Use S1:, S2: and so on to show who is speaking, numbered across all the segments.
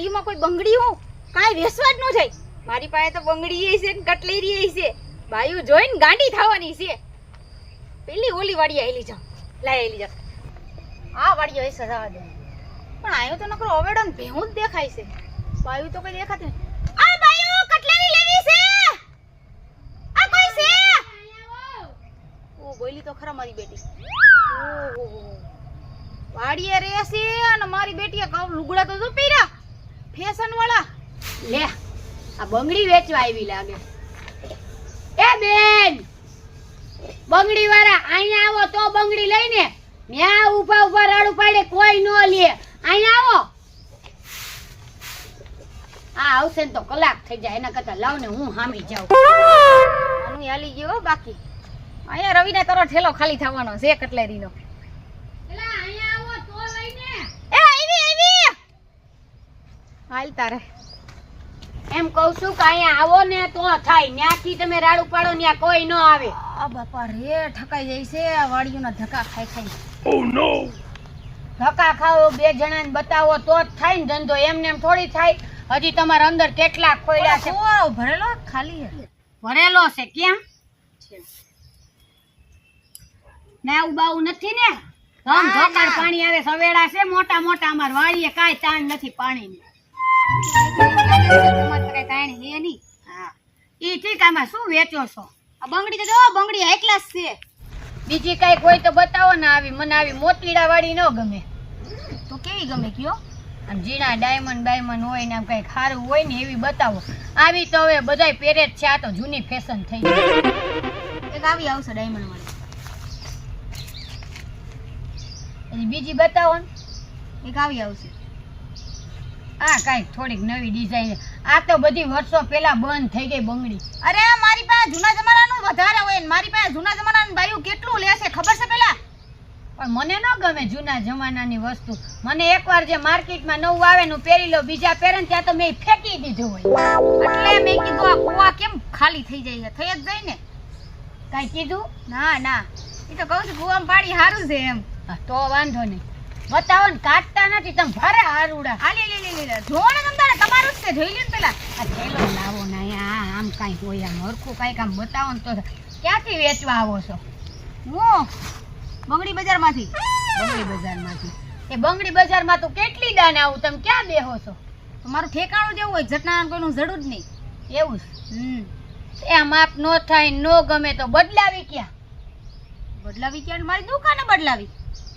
S1: વાડીમાં કોઈ બંગડી હું કાંઈ વેસવા જ ન જાય. મારી પાસે તો બંગડી છે ને કટલેરી છે. બાયું જોઈને ગાંડી થવાની છે. પેલી ઓલી વાડી આવેલી જાઉં લાય આવેલી જા આ વાડીએ વેચવા જવા દે. પણ આયો તો નકરો અવેડો ને ભેહું જ દેખાય છે. બાયું તો કઈ દેખાતી નહીં. બાયું કટલેરી લેવી ઓ બોલી તો ખરા મારી બેટી. ઓહો, વાડીએ રહેશે અને મારી બેટીએ કાવ લુગડા તો જો પહેર્યા. ફેશન વાળા
S2: લે આ બંગડી વેચવા આવી લાગે. એ બેન બંગડી વાળા અહીંયા આવો તો બંગડી લઈને ન્યા ઊભા ઊભા રાડું પાડે કોઈ નો લે. અહીંયા આવો. આ આવશે ને તો કલાક થઈ જાય એના કરતા લાવ ને હું હામી જાઉં.
S1: હું હાલી ગયો હો બાકી. અહીંયા રવિને તારો ઠેલો ખાલી થવાનો છે કટલેરીનો
S2: એલા અહીંયા આવો તો લઈને
S1: એ આવી આવી હાલ તારે.
S2: એમ કહું છું કે અહીંયા આવો ને તો થાય. ન્યાથી તમે રાડ પાડો ન્યા કોઈ ન આવે.
S1: આ બાપા રે ઠકાઈ જાય છે. આ વાડીઓના ધક્કા ખાઈ ખાઈ.
S2: ધક્કા ખાઓ બે જણાને બતાવો તો જ થાય ને ધંધો. એમને એમ થોડી થાય. હજી તમારા અંદર કેટલા ખોયલા છે.
S1: ઓ ભરેલો ખાલી
S2: ભરેલો છે કેમ? ને આવું બાવું નથી ને? ધમ
S1: ના,
S2: ધોકાળ પાણી આવે સવેડા છે. મોટા મોટા અમાર વાડીએ કાંઈ તાણ નથી પાણીની. ઈ ઠીક શું વેચો છો?
S1: આ બંગડી તો બંગડી હાઈ ક્લાસ છે.
S2: બીજી કઈ કોઈ તો બતાવો ને આવી મને આવી મોતીડા વાળી ન ગમે.
S1: તો કેવી ગમે કયો?
S2: આમ ઝીણા ડાયમંડ ડાયમંડ હોય ને આમ કઈ સારું હોય ને એવી બતાવો. આવી તો હવે બધાય પહેરે જ છે આ તો જૂની ફેશન થઈ ગઈ.
S1: એક આવી આવશે ડાયમંડ વાળી
S2: બીજી બતાવો ને.
S1: એક આવી આવશે.
S2: આ કાંઈક થોડીક નવી ડિઝાઇન આ તો બધી વર્ષો પહેલા બંધ થઈ ગઈ બંગડી.
S1: અરે મારી પાસે જૂના જમાનાનું વધારે હોય ને, મારી પાસે જૂના જમાનાનું બાયું કેટલું લેશે ખબર છે પેલા?
S2: પણ મને ન ગમે જૂના જમાનાની વસ્તુ. મને એકવાર જે માર્કેટમાં નવું આવે ને પહેરી લો બીજા પહેરે ત્યાં તો મેં ફેંકી દીધું હોય.
S1: એટલે મેં કીધું, આ કુવા કેમ ખાલી થઈ જાય થઈ જ જાય ને?
S2: કાંઈ કીધું?
S1: ના ના. એ તો કહું છું, કુવામાં પાણી સારું છે એમ.
S2: તો વાંધો નહીં. બતાવો કાટતા નથી તમે ભારે હારુડા
S1: આ લે લે લે લે લે. તમ તારે તમારું જ છે જોઈ લ્યો પેલા.
S2: આ થેલો લાવો ના આ આમ કાઈ હોય આમ હરખું કાઈ આમ બતાવો તો ક્યાંથી વેચવા આવો છો?
S1: હું બંગડી બજારમાંથી.
S2: બંગડી બજારમાંથી. એ બંગડી બજારમાં તો કેટલી દાન આવું તમે ક્યાં બેહો છો?
S1: તમારું ઠેકાણું જેવું હોય જટના કોઈનું જરૂર જ નહીં.
S2: એવું જ
S1: હમ.
S2: એ માપ નો થાય નો ગમે તો બદલાવી ક્યાં?
S1: બદલાવી ક્યાં? મારી દુકાને બદલાવી.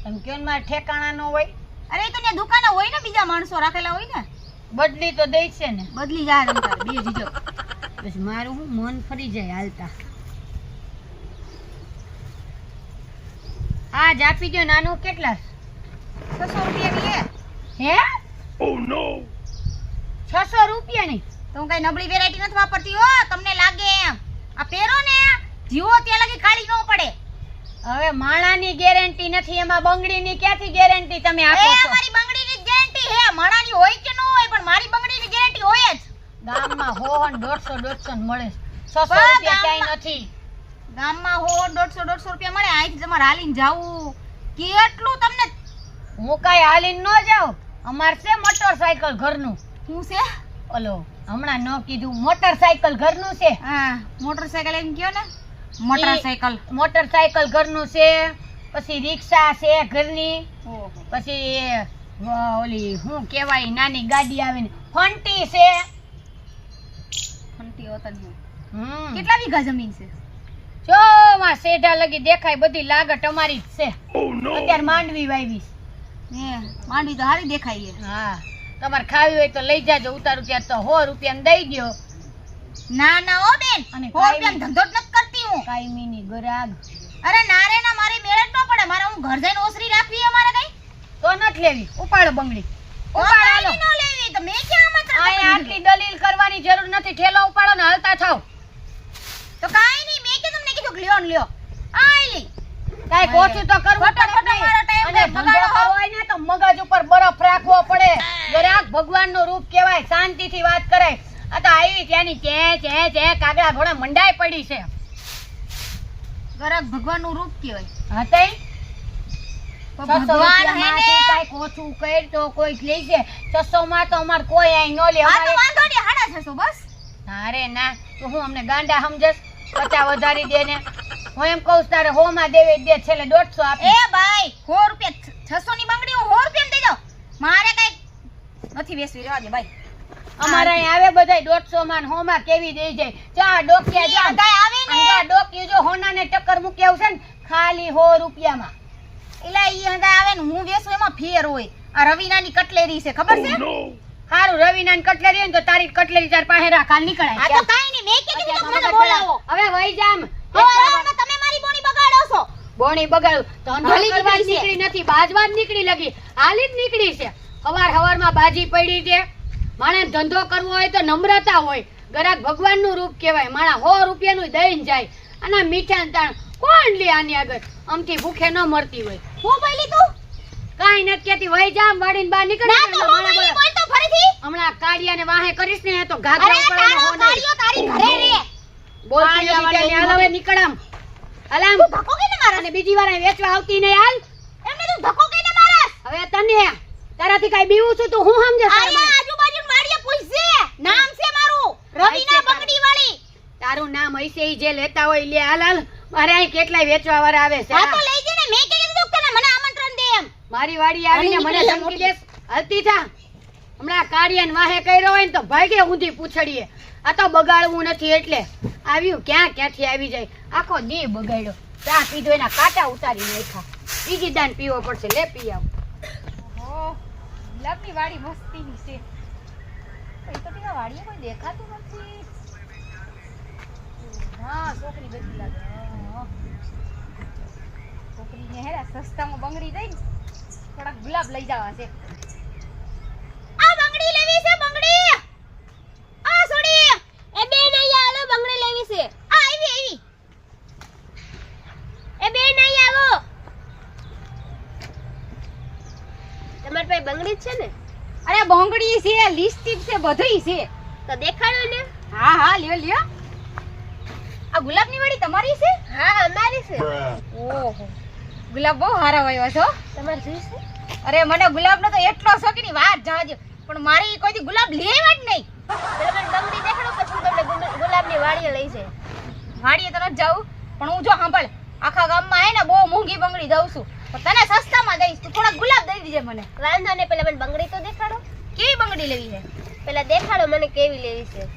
S2: તમે કયો ને મારે ઠેકાણા નો હોય?
S1: અરે એ તો ત્યાં દુકાને હોય ને બીજા માણસો રાખેલા હોય ને.
S2: બદલી તો દે છે ને.
S1: બદલી જાય તમ તારે બે જીજો.
S2: બસ મારું હું મન ફરી જાય હાલતા. આજ આપી દો નાનું કેટલા?
S1: છસો રૂપિયાની લે
S2: હે? છસો રૂપિયા ની
S1: તો હું કઈ નબળી વેરાયટી નથી વાપરતી હો તમને લાગે એમ. આ પહેરો ને જીવો ત્યાં લગી કાળી ન પડે.
S2: હવે માણાની ગેરંટી નથી એમાં બંગડીની ક્યાંથી ગેરંટી તમે આપો છો?
S1: મારી બંગડીની ગેરંટી હે માણાની હોય કે ન હોય પણ મારી બંગડીની ગેરંટી હોય જ.
S2: ગામમાં હોહન ને દોઢસો દોઢસો મળે.
S1: 600
S2: રૂપિયા ક્યાંય નથી.
S1: ગામમાં હો 150 150 રૂપિયા મળે. આઈ તમારે હાલીને જાવું. કેટલું તમને
S2: હું કાઈ હાલીને ન જાઉં? અમાર છે મોટરસાયકલ ઘરનું.
S1: શું છે?
S2: ઓલો હમણાં ન કીધું મોટરસાયકલ ઘરનું છે.
S1: હા મોટરસાયકલ એમ કયો ને? મોટરસાયકલ.
S2: મોટરસાયકલ ઘરનું છે પછી રિક્ષા છે ઘરની પછી ઓલી શું કહેવાય નાની ગાડી આવે ને ફંટી છે.
S1: ફંટી હોતા નહીં.
S2: હમ.
S1: કેટલા વીઘા જમીન છે?
S2: જો માં સેઢા લગી દેખાય બધી લાગટ અમારી જ છે. અત્યારે માંડવી વાવી છે.
S1: માંડવી તો સારી દેખાય
S2: હા. તમારે ખાવી હોય તો લઈ જાજો ઉતારું ત્યાં તો સો રૂપિયા દઈ દો
S1: ના ના ઓ બેન.
S2: અને
S1: સો ધંધો જ હું?
S2: કાયમીની ગરાગ.
S1: અરે ના રે ના મારી મેળ જ ન પડે. મારે હું ઘર જઈને ઓસરી રાખવી અમારે કઈ?
S2: તો નથી લેવી. ઉપાડો બંગડી. ઉપાડો હાલો.
S1: ન લેવી. તો મે ક્યાં
S2: અહીંયા આટલી દલીલ કરવાની જરૂર નથી. ઠેલો ઉપાડો ને હલતા થાવ.
S1: તો કાઈ નહીં. મે કે તમને કીધું લ્યો ને લ્યો. આય લી.
S2: કાંઈક ઓછું તો કરવું
S1: ખોટો મારો ટાઈમ
S2: અને ધંધો હોય ને તો મગજ ઉપર બરફ રાખવો પડે. ગરાક ભગવાનનો રૂપ કહેવાય. શાંતિથી વાત કરાય. આ તો આવી ત્યાંની ચે ચે ચે કાગડા ઘોડા મંડાઈ પડી છે.
S1: ગરાક ભગવાનનું રૂપ કહેવાય.
S2: હા તઈ?
S1: ભગવાન હે ને.
S2: રૂપિયામાંથી ઓછું કર તો કોઈક છે છસો માં તો અમાર કોઈ આઈ નો લે.
S1: હા તો વાંધો નહીં હાડા છસો બસ.
S2: અરે ના. તો હું અમને ગાંડા સમજસ પચા વધારી દે ને. હું એમ કહું તારે હો માં દેવે દે છેલ્લે દોઢસો
S1: એ ભાઈ સો રૂપિયા છસો ની બંગડી હું સો રૂપિયા દઈ દઉં મારે કઈ નથી બેસવી રહેવા દે ભાઈ.
S2: અમારે અહીં આવે બધાય દોઢસો માં માં કેવી દઈ જાય ચા ડોકિયા જા
S1: આવે ને
S2: આ ડોકિયું જો હોના ને ટક્કર મૂકી આવશે ને ખાલી સો રૂપિયામાં.
S1: એટલે ઈ હંગા આવે ને હું વેસું એમાં ફેર હોય. આ રવિનાની કટલેરી છે ખબર છે?
S2: હારું રવિનાની કટલેરી હોય ને તો તારી કટલેરી તાર પાસે રાખ હાલ નીકળાય.
S1: આ તો કાઈ નહીં મેં કીધું તો મને બોલાવો.
S2: હવે વહી જામ
S1: તમે મારી બોણી બગાડો છો.
S2: બોણી બગાડું. ધંધો
S1: હાલી
S2: કરવા
S1: નીકળી
S2: નથી બાજવા નીકળી લગી. હાલી જ નીકળી છે. હવાર હવારમાં બાજી પડી છે. માણસ ધંધો કરવો હોય તો નમ્રતા હોય. ગરાક ભગવાનનું રૂપ કહેવાય. માણા સો રૂપિયાનું દઈને જાય. અને આ મીઠા તાણ કોણ લે આની આગળ? આમથી ભૂખે ન મરતી હોય.
S1: હું બોલી તું
S2: કાઈ નથી કેતી વહી જામ વાડીને બહાર નીકળી.
S1: ના તો હું બોલી
S2: બોલ
S1: તો ફરીથી?
S2: હમણાં કાળિયાને વાહે કરીશ ને તો ઘાઘરા ઉપાડીને
S1: તારો
S2: હો
S1: કાળિયો તારી ઘરે રે.
S2: બોલ
S1: કાળિયા
S2: ત્યાં હાલ હવે નીકળ આમ. હાલ આમ.
S1: તું ધક્કો કેને મારા
S2: ને બીજી વાર વેચવા આવતી નહીં હાલ.
S1: એમને તું ધક્કો કેને મારા
S2: હવે તને તારાથી કાઈ બીવું છું તું હું સમજે
S1: આયા આજુબાજુ વાડીએ પૂછજે નામ છે મારું? રવિના. બંગડી વાળી
S2: તારું. નામ હશે ઈ જે લેતા હોય લે હાલ હાલ. મારે અહીં કેટલાય વેચવા વાળા આવે છે?
S1: હા તો લઈ જઈને મેં કહી દીધું કે તને મને આમંત્રણ દે એમ.
S2: મારી વાડી આવીને મને ધમકી દેસ હલતી થા હમણાં કાર્યન વાહે કર્યો હોય ને તો ભાગે ઊંધી પૂછડીએ. આ તો બગાડવું નથી એટલે. આવ્યું ક્યાં? ક્યાંથી આવી જાય? આખો દેહ બગાડ્યો. ચા પીધો એના કાંટા ઉતારી નાખ્યા. બીજી દાન પીવો પડશે. લે પી આવ.
S1: ઓહ ગુલાબની વાડી મસ્તીની છે. કઈ તો ટીકા વાડીએ કોઈ દેખાતું નથી. હા છોકરી બેઠી લાગે. હા. છોકરીને હેરા સસ્તામાં બંગડી દઈ ને થોડાક ગુલાબ લઈ જવા છે. આ બંગડી લેવી છે, બંગડી! આ સોડી એ બેન અહીંયા આલો બંગડી લેવી છે. આ આવી આવી. એ બેન અહીંયા આવો.
S3: તમારી પાસે બંગડી જ છે ને?
S1: અરે બંગડી છે લિપસ્ટિક છે બધુંય છે.
S3: તો દેખાડો ને.
S1: હા હા લ્યો લ્યો. આ ગુલાબની વાડી તમારી છે?
S3: હા અમારી છે.
S1: ઓહો. ગુલાબ બહુ સારા વાવ્યા છો
S3: તમારે જોઈ છે?
S1: અરે મને ગુલાબનો તો એટલો શોખની વાત જાજો પણ મારી કોઈ ગુલાબ લેવા જ નહીં.
S3: મને બંગડી દેખાડો પછી હું તમને ગુલાબની વાડીએ લઈ જાય
S1: વાડીએ તો નથી જાઉં પણ હું જો સાંભળ આખા ગામમાં હે ને બહુ મોંઘી બંગડી દઉં છું. પણ તને સસ્તામાં દઈશ તું થોડા ગુલાબ દઈ દેજે મને.
S3: વાંધો ને પેલા મને બંગડી તો દેખાડો.
S1: કેવી બંગડી લેવી છે?
S3: પેલા દેખાડો મને કેવી લેવી છે.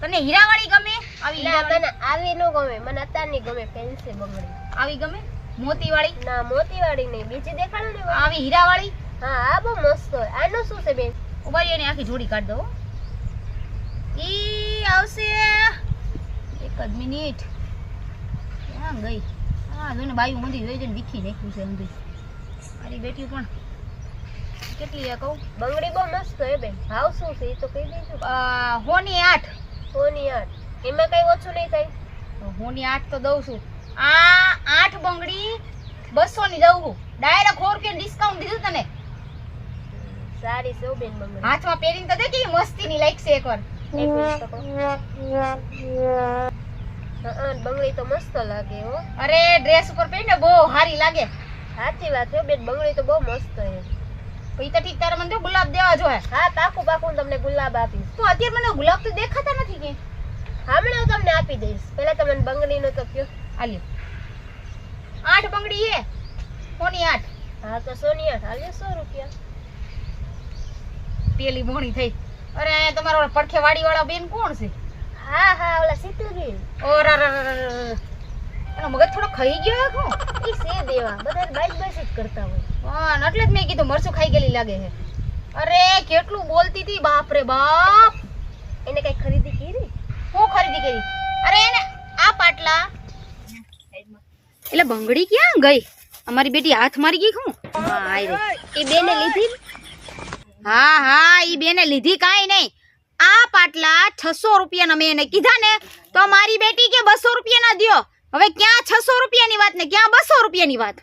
S1: તને હીરાવાળી ગમે? આવી
S3: ના મને આવી ન ગમે. મને અત્યારની ગમે ફેન્સી બંગડી.
S1: આવી ગમે? મોતીવાળી?
S3: ના મોતી વાળી નહીં. બીજી દેખાડો ને આવી
S1: આવી હીરાવાળી?
S3: હા આ બહુ મસ્ત હોય. આનું શું છે બેન?
S1: ઊભા રહી એની આખી જોડી કાઢ દો ઈ આવશે. એક જ મિનિટ. ક્યાં ગઈ? હા જોઈને બાયું મંદી જોઈ જોઈને વીખી નાખ્યું છે અંધી મારી બેટી પણ. કેટલી છે કહું?
S3: બંગડી બહુ મસ્ત હે બેન. ભાવ શું છે એ તો કહી દેજો.
S1: હોની આઠ.
S3: હોની આઠ. એમાં કઈ ઓછું નહીં થાય?
S1: હોની આઠ તો દઉં છું. આ આઠ બંગડી બસો ની દઉં છું. ડાયરેક્ટ હોર કે ડિસ્કાઉન્ટ દીધું તને.
S3: સારી છે બેન બંગડી.
S1: હાથમાં પહેરીને તો દેખી મસ્તી ની લાઈક લાગશે એકવાર.
S3: બંગડી તો મસ્ત લાગે હો.
S1: અરે ડ્રેસ ઉપર પહેરીને બહુ સારી લાગે.
S3: સાચી વાત છે બેન. બંગડી તો બહુ મસ્ત છે.
S1: પછી તો ઠીક તારે મને ગુલાબ દેવા જોઈએ
S3: હા પાકું પાકું તમને ગુલાબ આપીશ.
S1: તો અત્યારે મને ગુલાબ તો દેખાતા નથી કે.
S3: હમણાં હું તમને આપી દઈશ. પેલા તમને બંગડીનો તો કયો.
S1: આલ્યો આઠ બંગડી એ કોની આઠ.
S3: હા તો સોની આઠ. હાલ્યો સો રૂપિયા.
S1: પેલી મોણી થઈ. અરે અહીંયા તમારો પડખે વાડી વાળા બેન કોણ છે?
S3: હા હા ઓલા સીતુબેન.
S1: ઓ રા રા રા. એનો મગજ થોડો ખાઈ ગયો હે કો
S3: ઈ સે દેવા. બધા બાઈક બાઈક જ કરતા હોય.
S1: હા એટલે જ મેં કીધું મરચું ખાઈ ગયેલી લાગે છે. અરે કેટલું બોલતી હતી બાપ રે બાપ.
S3: એને કઈ ખરીદી કરી?
S1: હું ખરીદી કરી? અરે એને આ પાટલા. એટલે બંગડી ક્યાં ગઈ? અમારી બેટી હાથ મારી ગઈ હા?
S3: એ બેને લીધી?
S1: હા હા એ બેને લીધી કાંઈ નહીં. આ પાટલા છસો રૂપિયાના મેં એને કીધા ને તો મારી બેટી કે બસો રૂપિયાના દ્યો? હવે ક્યાં છસો રૂપિયાની વાત ને ક્યાં બસો રૂપિયાની વાત?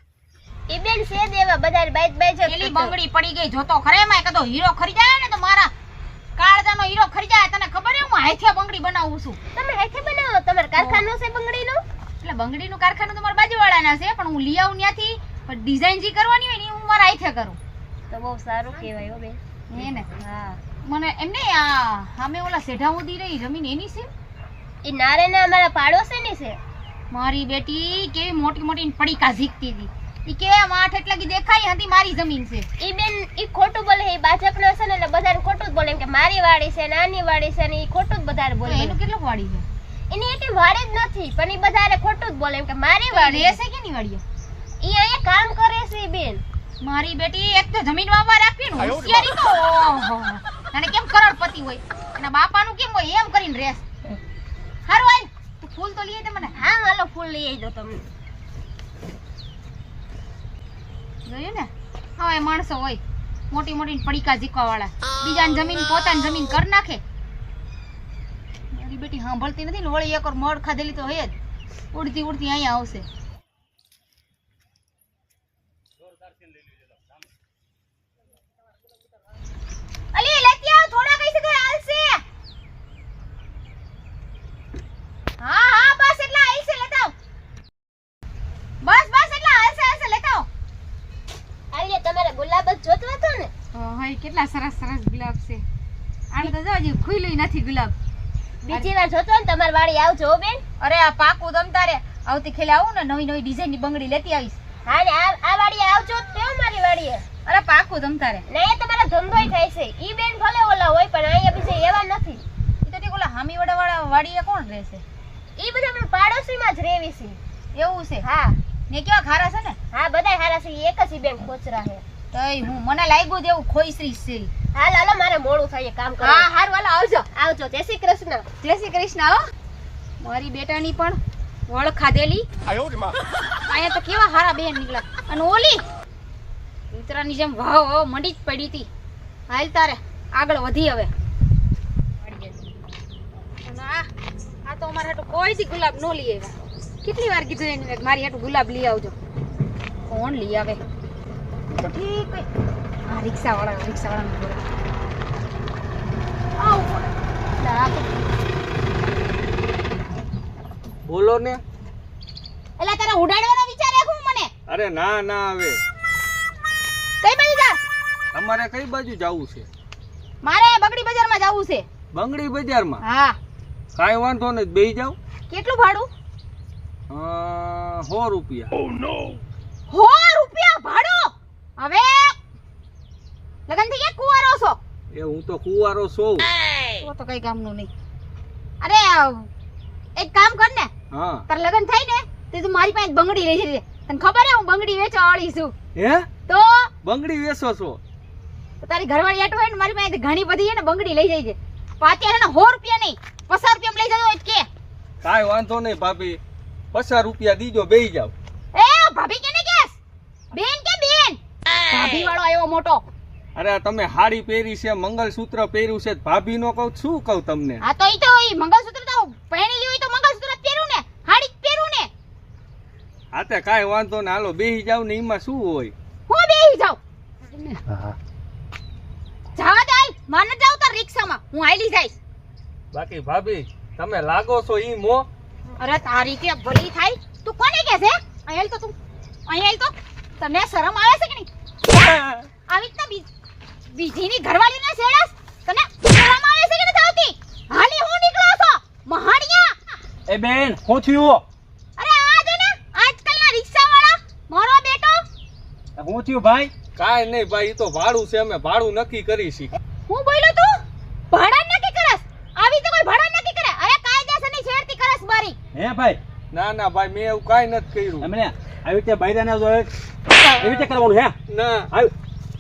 S3: ઈ બેન છે દેવા બધા બાઈટ જ
S1: પેલી બંગડી પડી ગઈ જોતો ખરે એમાં કદો હીરો ખરીદાય ને તો મારા કાળજાનો હીરો ખરીદાય તને ખબર હે હું હાથે બંગડી બનાવું છું.
S3: તમે હાથે બનાવો તમારે કારખાનો છે બંગડીનો?
S1: એટલે બંગડીનું કારખાનું તો મારા બાજુવાળાના છે પણ હું લઈ આવું ત્યાંથી પણ ડિઝાઇન જે કરવાની હોય ને હું મારા હાથે કરું.
S3: તો બહુ સારું કહેવાય હો બેન.
S1: હે ને?
S3: હા.
S1: મને એમ નહીં આ સામે ઓલા સેઢા ઉદી રહી જમીન એની છે?
S3: એ નારેના અમારા પાડોશીની છે.
S1: મારી બેટી કેવી મોટી મોટી પડીકા કાઝીકતી હતી. ઈ કે માઠ એટલે કે દેખાય હતી મારી જમીન છે.
S3: ઈ બેન ઈ ખોટું બોલે એ બાજકનો છે ને એટલે બધાને ખોટું જ બોલે કે મારી વાડી છે નાની વાડી છે ને ઈ ખોટું જ બધાને બોલે
S1: એનું કેટલું વાડી છે?
S3: એની એટલી વાડી જ નથી પણ ઈ બધાને ખોટું જ બોલે કે મારી વાડી
S1: રહેશે કે નહીં વાડી
S3: ઈ અહીંયા કામ કરે છે ઈ બેન.
S1: મારી બેટી એક તો જમીન વાવવા રાખવી ને હોશિયારી તો ઓહો. અને કેમ કરોડપતિ હોય? એના બાપાનું કેમ હોય? એમ કરીને રેસ હારું આય તું ફૂલ તો લઈ દે મને.
S3: હા હાલો ફૂલ લઈ આવી દો તમને.
S1: જોયું ને? હવે માણસો હોય. મોટી મોટી પડીકા જીકવા વાળા બીજાની જમીન, પોતાની જમીન કર નાખે. મારી બેટી સાંભળતી નથી ને, વળી એક મળ ખાધેલી તો હોય જ. ઉડતી ઉડતી અહીંયા આવશે અલી લેતી આવ થોડા કઈ છે હાલશે હા હા બસ એટલા હાલશે લેતા આવ બસ બસ એટલા હાલશે હાલશે લેતા આવ
S3: આલિયા જોતો હતો ને.
S1: હાય કેટલા સરસ સરસ ગુલાબ છે. આને તો જો હજી નથી ગુલાબ
S3: બીજી વાર જોતો ને તમારી વાડી આવજો બેન.
S1: અરે આ પાકું તમ તારે આવતી ખેલે આવું ને નવી નવી ડિઝાઇનની બંગડી લેતી આવીશ.
S3: હા ને આ વાડીએ આવજો તો મારી વાડીએ.
S1: અરે પાકું તમ તારે
S3: ને એ તમારા ધંધોય થાય છે. ઈ બેન ભલે ઓલા હોય પણ અહીંયા બીજે એવા નથી.
S1: ઈ તો ઠીક ઓલા હામી વડા વાળા વાડીએ કોણ રહેશે?
S3: ઈ બધા પણ પાડોશીમાં જ રહેવી છે.
S1: એવું છે?
S3: હા.
S1: ને કેવા ખારા છે ને?
S3: હા બધાય હારા છે. એક જ ઈ બેન ખોચરા છે.
S1: તઈ હું મને લાગ્યું દેવું ખોઈસરી છે ઈ.
S3: હાલ હાલો મારે મોડું થાય કામ કરો.
S1: હા હારું હાલો આવજો.
S3: આવજો. જય શ્રી કૃષ્ણ.
S1: જય શ્રી કૃષ્ણ હો. મારી બેટાની પણ વળ ખાધેલી. અહીંયા તો કેવા હારા બેન નીકળ્યા. અને ઓલી કૂતરાની જેમ વાવ વાવ મંડી જ પડી હતી. હાલ તારે આગળ વધી હવે. આ આ તો અમારે હાટુ કોઈ થી ગુલાબ નો લઈ આવ્યા. કેટલી વાર કીધું એને મારી હાટુ ગુલાબ લઈ આવજો. કોણ લઈ આવે? તો ઠીક આ આવ
S4: બોલો ને
S1: એલા તારા ઉડાડવાનો વિચાર રાખું મને
S4: અરે ના ના આવે
S1: કઈ બાજુ જા
S4: તમારે કઈ બાજુ જવું છે?
S1: મારે બગડી બજારમાં જવું છે.
S4: બંગડી બજારમાં?
S1: હા.
S4: કાઈ વાંધો નહીં બેહી જાવ
S1: કેટલું ભાડું?
S4: 100 રૂપિયા.
S1: હો રૂપિયા ભાડું હવે લગન થઈ ગયા કુંવારો છો?
S4: એ હું તો કુવારો છું.
S1: તો તો કઈ કામનું નહીં. અરે એક કામ કર ને.
S4: હા.
S1: તાર લગન થાય ને તે તું મારી પાસે બંગડી લઈ જજે. તને ખબર હે હું બંગડી વેચવા વાળી છું.
S4: હે?
S1: તો?
S4: બંગડી વેચો છો?
S1: તો તારી ઘરવાળી આટો હોય ને મારી પાસે ઘણી બધી છે ને બંગડી લઈ જજે. અત્યારે ને 100 રૂપિયા નહીં પચાસ રૂપિયા લઈ જજો કે.
S4: કાઈ વાંધો નહીં ભાભી. પચાસ રૂપિયા દીજો બેહી જાવ
S1: એ ભાભી કેને કેસ બેન કે બેન ભાભી વાળો આવ્યો મોટો.
S4: અરે તમે હાડી પહેરી છે મંગલસૂત્ર પહેર્યું છે ભાભી નો કહું શું કહું તમને?
S1: હા તો ઈ તો ઈ મંગલસૂત્ર તો પહેરેલી હોય તો મંગલસૂત્ર પહેરું ને. હાડી પહેરું ને.
S4: હા તે કાઈ વાંધો ના હાલો બેસી જાવ ને એમાં શું હોય?
S1: હું બેહી જાવ જવા દે હાલ જાવ તાર રિક્ષામાં. હું હાલી જઈશ.
S4: બાકી ભાભી તમે લાગો છો ઈ મો?
S1: અરે તારી કે ભલી થાય. તું કોને કે છે અહીં તો તું અહીં તો. તને શરમ આવે છે કે નહીં? આવી રીતના બીજીની ઘરવાળીને છેડસ તને શરમ આવે છે કે નથી આવતી? હાલી હું નીકળો છો? મહાણિયા!
S4: એ બેન હું થયું
S1: અરે આ જો ને આજકાલના રિક્ષાવાળા મારો બેટો.
S4: હું થયું ભાઈ? કાંઈ નહીં ભાઈ તો ભાડું છે અમે ભાડું નક્કી કરી છી
S1: હું બોલ્યો તું? ભાડા નક્કી કરસ. આવી તો કોઈ ભાડા નક્કી કરે? અરે કાયદેસરની છેડતી કરસ મારી
S5: હે ભાઈ?
S4: ના ના ભાઈ મેં એવું કાંઈ નથી કર્યું.
S5: એમને આવી રીતે બૈરાને જો એવી રીતે કરવાનું હે?
S4: ના.
S5: આવી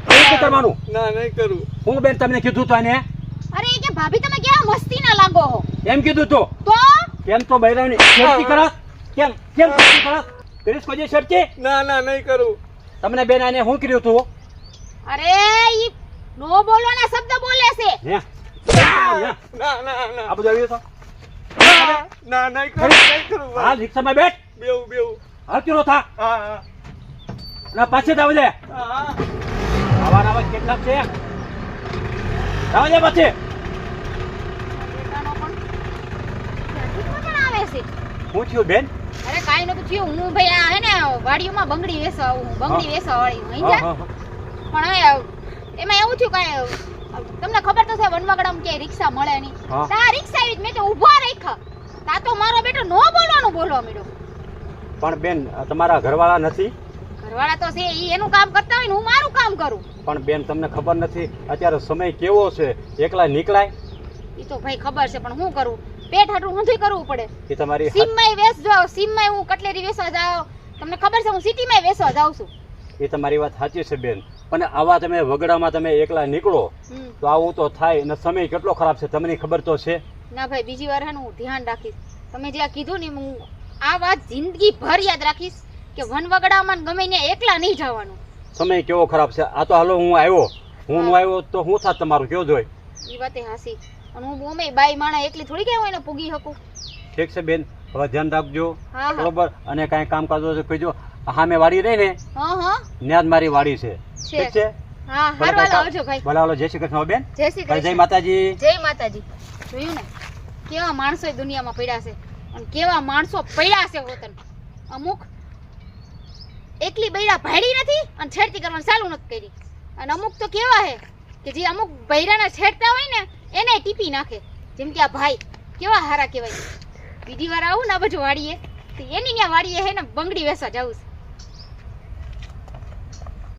S5: એવી રીતે કરવાનું?
S4: ના નહીં કરું.
S5: હું બેન તમને કીધું તો એને
S1: અરે એ કે ભાભી તમે કેવા મસ્તી ના લાગો હો.
S5: એમ કીધું તો?
S1: તો?
S5: કેમ તો બૈરાવની શેરતી કરસ કેમ કેમ શેરતી કરસ કરીશ કોઈ શેરતી?
S4: ના ના નહીં કરું.
S5: તમને બેન આને હું કર્યું તું?
S1: અરે ઈ નો બોલવાના શબ્દ બોલે છે.
S5: હે? હે?
S4: ના ના ના.
S5: આ બધું આવ્યું તો?
S4: ના નહીં કરું નહીં કરું
S5: હાલ રિક્ષામાં બેઠ.
S4: બેવું બેવું
S5: હાલ કિલો થા
S4: હા હા.
S5: અને પાછી
S4: હા હા
S5: આવા આવા કેટલાક છે? આવજે પછી.
S1: બેટાનો પણ. ક્યાંથી પણ આવે છે?
S5: શું થયું બેન?
S1: અરે કાઈ નતું થયું. હું ભાઈ આ હે ને વાડીઓમાં બંગડી વેચવા હું બંગડી વેચવા વાળી હું
S5: હા,
S1: અહીં
S5: હા, હા.
S1: પણ એમાં એવું થયું કાઈ તમને ખબર તો છે વનવાગડામાં ક્યાંય રિક્ષા મળે નહીં. તા રિક્ષા આવી મેં તો ઊભો રાખ્યા. તા તો મારો બેટો નો બોલવાનું બોલવા મળ્યો
S5: પણ બેન તમારા ઘરવાળા નથી?
S1: ઘરવાળા તો છે ઈ એનું કામ કરતા હોય ને હું મારું કામ કરું.
S5: પણ બેન તમને ખબર નથી અત્યારે સમય કેવો છે? એકલા નીકળાય?
S1: ઈ તો ભાઈ ખબર છે પણ હું કરું? પેટ હાટું હું કરવું પડે.
S5: એ તમારી
S1: સીમમાં વેચજો સીમમાં હું કટલેરી વેસવા જાઉં તમને ખબર છે હું સિટીમાં વેસવા જાઉં છું.
S5: એ તમારી વાત સાચી છે બેન. પણ આવા તમે વગડામાં તમે એકલા નીકળો તો આવું તો થાય અને સમય કેટલો ખરાબ છે તમને ખબર તો છે?
S1: ના ભાઈ બીજી વાર હે હું ધ્યાન રાખીશ. તમે જે આ કીધું ને હું આ વાત જિંદગી ભર યાદ રાખીશ. કે વનવગડામાં ગમે ને એકલા નહીં જવાનું.
S5: સમય કેવો ખરાબ છે? આ તો હાલો હું આવ્યો. હું નો આવ્યો તો હું થાત તમારું? કયો જોઈ?
S1: એ વાતે હાસી. અને હું બોમે બાઈ માણા એકલી થોડી કે હોય ને પૂગી શકું?
S5: ઠીક છે બેન હવે ધ્યાન રાખજો. બરોબર? અને કાંઈ કામકાજ હોય તો કહેજો. હામે વાડી રહી ને
S1: હા હા.
S5: ન્યાદ મારી વાડી છે. ઠીક છે?
S1: હા
S5: ભલે
S1: આવજો ભાઈ
S5: ભલે હાલો જય શ્રી કૃષ્ણ બેન.
S1: જય શ્રી
S5: કૃષ્ણ જય માતાજી.
S1: જય માતાજી. જોયું ને? કેવા માણસો દુનિયામાં પડ્યા છે. અને કેવા માણસો પડ્યા છે વતન. અમુક એકલી બૈરા ભાડી નથી અને છેડતી કરવાનું ચાલુ નથી કરી. અને અમુક તો કેવા હે કે જે અમુક બૈરાના છેડતા હોય ને, એને ટીપી નાખે. જેમ કે આ ભાઈ, કેવા હારા કહેવાય. બીજી વાર આવું ને આ બાજુ વાડીએ તો એની ત્યાં વાડીએ હે ને બંગડી વેસવા જવું છે.